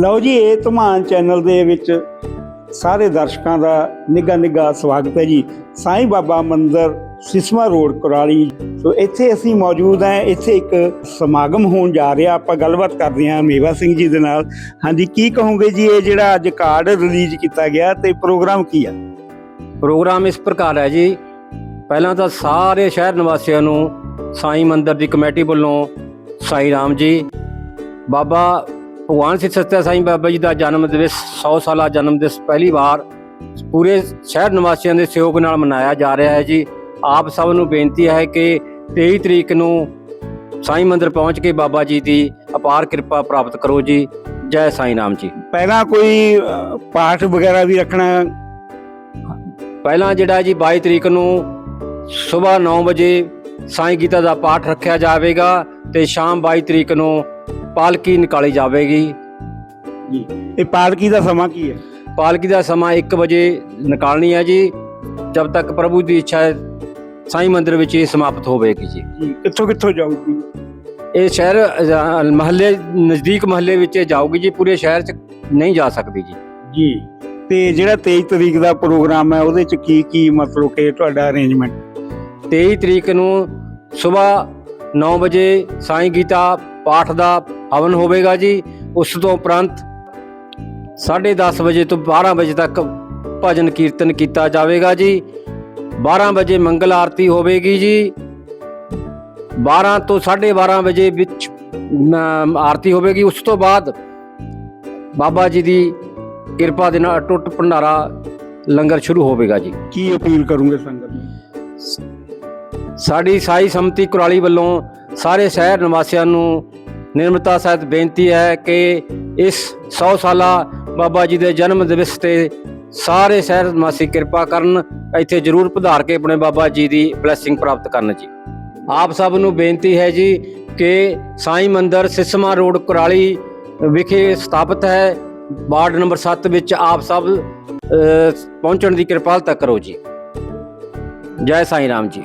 ਲਓ ਜੀ, ਇਹ ਧਮਾਨ ਚੈਨਲ ਦੇ ਵਿੱਚ ਸਾਰੇ ਦਰਸ਼ਕਾਂ ਦਾ ਨਿੱਘਾ ਨਿੱਘਾ ਸਵਾਗਤ ਹੈ ਜੀ। ਸਾਈਂ ਬਾਬਾ ਮੰਦਿਰ ਸਿਸਮਾ ਰੋਡ ਕੁਰਾਲੀ। ਸੋ ਇੱਥੇ ਅਸੀਂ ਮੌਜੂਦ ਹਾਂ, ਇੱਥੇ ਇੱਕ ਸਮਾਗਮ ਹੋਣ ਜਾ ਰਿਹਾ। ਆਪਾਂ ਗੱਲਬਾਤ ਕਰਦੇ ਹਾਂ ਮੇਵਾ ਸਿੰਘ ਜੀ ਦੇ ਨਾਲ। ਹਾਂਜੀ, ਕੀ ਕਹੋਗੇ ਜੀ, ਇਹ ਜਿਹੜਾ ਅੱਜ ਕਾਰਡ ਰਿਲੀਜ਼ ਕੀਤਾ ਗਿਆ ਤੇ ਪ੍ਰੋਗਰਾਮ ਕੀ ਆ? ਪ੍ਰੋਗਰਾਮ ਇਸ ਪ੍ਰਕਾਰ ਹੈ ਜੀ। ਪਹਿਲਾਂ ਤਾਂ ਸਾਰੇ ਸ਼ਹਿਰ ਨਿਵਾਸੀਆਂ ਨੂੰ ਸਾਈਂ ਮੰਦਿਰ ਦੀ ਕਮੇਟੀ ਵੱਲੋਂ ਸਾਈਂ ਰਾਮ ਜੀ, ਬਾਬਾ ਭਗਵਾਨ ਸਿੱਧ ਸੱਚਾ ਸਾਈਂ ਬਾਬਾ ਜੀ ਦਾ ਜਨਮ ਦਿਵਸ 100 ਸਾਲਾ ਜਨਮ ਦਿਵਸ ਪਹਿਲੀ ਵਾਰ ਪੂਰੇ ਸ਼ਹਿਰ ਨਿਵਾਸੀਆਂ ਦੇ ਸਹਿਯੋਗ ਨਾਲ ਮਨਾਇਆ ਜਾ ਰਿਹਾ ਹੈ ਜੀ। ਆਪ ਸਭ ਨੂੰ ਬੇਨਤੀ ਹੈ ਕਿ 23 ਤਰੀਕ ਨੂੰ ਸਾਈਂ ਮੰਦਿਰ ਪਹੁੰਚ ਕੇ ਬਾਬਾ ਜੀ ਦੀ ਅਪਾਰ ਕਿਰਪਾ ਪ੍ਰਾਪਤ ਕਰੋ ਜੀ। ਜੈ ਸਾਈਂ ਰਾਮ ਜੀ। ਪਹਿਲਾਂ ਕੋਈ ਪਾਠ ਵਗੈਰਾ ਵੀ ਰੱਖਣਾ? ਪਹਿਲਾਂ ਜਿਹੜਾ ਜੀ 22 ਤਰੀਕ ਨੂੰ ਸਵੇਰ 9 ਵਜੇ ਸਾਈਂ ਗੀਤਾ ਦਾ ਪਾਠ ਰੱਖਿਆ ਜਾਵੇਗਾ ਤੇ ਸ਼ਾਮ 22 ਤਰੀਕ ਨੂੰ ਪਾਲਕੀ ਨਿਕਾਲੀ ਜਾਵੇਗੀ। ਜੀ। ਇਹ ਪਾਲਕੀ ਦਾ ਸਮਾਂ ਕੀ ਹੈ? ਪਾਲਕੀ ਦਾ ਸਮਾਂ 1 ਵਜੇ ਨਿਕਾਲਣੀ ਹੈ ਜੀ। ਜਦ ਤੱਕ ਪ੍ਰਭੂ ਦੀ ਇੱਛਾ ਹੈ ਸਾਈਂ ਮੰਦਿਰ ਵਿੱਚ ਇਹ ਸਮਾਪਤ ਹੋਵੇਗੀ ਜੀ। ਕਿੱਥੋਂ ਕਿੱਥੋਂ ਜਾਊਗੀ? ਇਹ ਸ਼ਹਿਰ ਮਹੱਲੇ ਨਜ਼ਦੀਕ ਮਹੱਲੇ ਵਿੱਚ ਜਾਊਗੀ ਜੀ। ਪੂਰੇ ਸ਼ਹਿਰ 'ਚ ਨਹੀਂ ਜਾ ਸਕਦੀ ਜੀ। ਜੀ। ਤੇ ਜਿਹੜਾ 23 ਤਰੀਕ ਦਾ ਪ੍ਰੋਗਰਾਮ ਹੈ ਉਹਦੇ ਚ ਕੀ ਕੀ ਮਤਲਬ ਕਿ ਤੁਹਾਡਾ ਅਰੇਂਜਮੈਂਟ 23 ਤਰੀਕ ਨੂੰ ਸਵੇਰ 9 ਵਜੇ ਸਾਈਂ ਗੀਤਾ ਪਾਠ ਦਾ ਹਵਨ ਹੋਵੇਗਾ ਜੀ। ਉਸ ਤੋਂ ਉਪਰੰਤ 10:30 ਵਜੇ ਤੋਂ 12 ਵਜੇ ਤੱਕ ਭਜਨ ਕੀਰਤਨ ਕੀਤਾ ਜਾਵੇਗਾ ਜੀ। 12 ਵਜੇ ਮੰਗਲ ਆਰਤੀ ਹੋਵੇਗੀ ਜੀ। 12 ਤੋਂ 12:30 ਵਜੇ ਵਿੱਚ ਆਰਤੀ ਹੋਵੇਗੀ। ਉਸ ਤੋਂ ਬਾਅਦ ਬਾਬਾ ਜੀ ਦੀ ਕਿਰਪਾ ਦੇ ਨਾਲ ਟੁੱਟ ਭੰਡਾਰਾ ਲੰਗਰ ਸ਼ੁਰੂ ਹੋਵੇਗਾ ਜੀ। ਕੀ ਅਪੀਲ ਕਰੋਗੇ ਸੰਗਤ ਨੂੰ? ਸਾਡੀ ਸਾਈ ਸੰਮਤੀ ਕੁਰਾਲੀ ਵੱਲੋਂ ਸਾਰੇ ਸ਼ਹਿਰ ਨਿਵਾਸੀਆਂ ਨੂੰ ਨਿਰਮਤਾ ਸਹਿਤ ਬੇਨਤੀ ਹੈ ਕਿ ਇਸ 100 ਸਾਲਾ ਬਾਬਾ ਜੀ ਦੇ ਜਨਮ ਦਿਵਸ ਤੇ ਸਾਰੇ ਸ਼ਹਿਰ ਨਿਵਾਸੀ ਕਿਰਪਾ ਕਰਨ, ਇੱਥੇ ਜ਼ਰੂਰ ਪਧਾਰ ਕੇ ਆਪਣੇ ਬਾਬਾ ਜੀ ਦੀ ਬਲੇਸਿੰਗ ਪ੍ਰਾਪਤ ਕਰਨ ਜੀ। ਆਪ ਸਭ ਨੂੰ ਬੇਨਤੀ ਹੈ ਜੀ ਕਿ ਸਾਈਂ ਮੰਦਰ ਸਿਸਮਾ ਰੋਡ ਕੁਰਾਲੀ ਵਿਖੇ ਸਥਾਪਿਤ ਹੈ। ਵਾਰਡ ਨੰਬਰ 7 ਵਿੱਚ ਆਪ ਸਭ ਪਹੁੰਚਣ ਦੀ ਕਿਰਪਾਲਤਾ ਕਰੋ ਜੀ। ਜੈ ਸਾਈਂ ਰਾਮ ਜੀ।